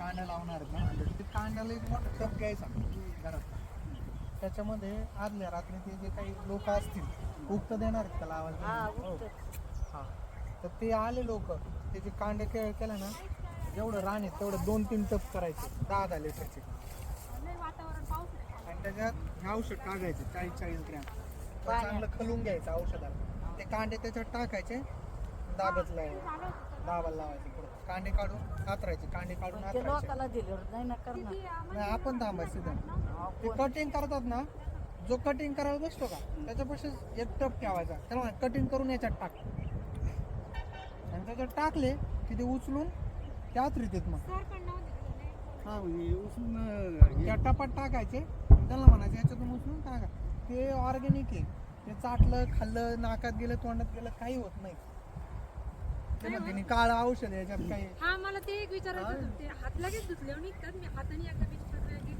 कांड्या लावणार आहेत ना. ते कांड्याला एक मोठा टप घ्यायचा. घरात. त्याच्यामध्ये आदल्या रात्री ते जे काही लोक असतील उक्त देणार आहेत त्याला आवाज हा हा. तर ते आले लोक त्याचे कांडे केळ केला ना जेवढं रान आहे तेवढं दोन तीन टप करायचे दहा दहा लिटरचे. आणि त्याच्यात हे औषध टाकायचे चाळीस चाळीस ग्रॅम. चांगलं खलून घ्यायचं औषधाला. ते कांडे त्याच्यात टाकायचे दाबत लावायचे दाबाला लावायचे पुढं. कांडे काढून हातरायचे कांडे काढून ते हातरायचे लोकाला दिल्यावर नाही ना करणार. नाही आपण थांबायचं ते कटिंग करतात ना जो कटिंग करायला बसतो का त्याच्यापाशी एक टप ठेवायचा. त्याला कटिंग करून याच्यात टाक. आणि त्याच्यात टाकले की ते उचलून त्यात रीतीत मग. हा म्हणजे उचलून अं, त्या टपात टाकायचे. त्याला म्हणायचे याच्यातून उचलून टाका. ते ऑर्गॅनिक आहे. ते चाटलं खाल्लं नाकात गेलं तोंडात गेलं काही होत नाही. ते म्हणते काळ औषध याच्यात काही. हा मला ते एक विचारायचं होतं. ते हात लगेच धुतल्यावर निघतात मी हाताने एकदा मी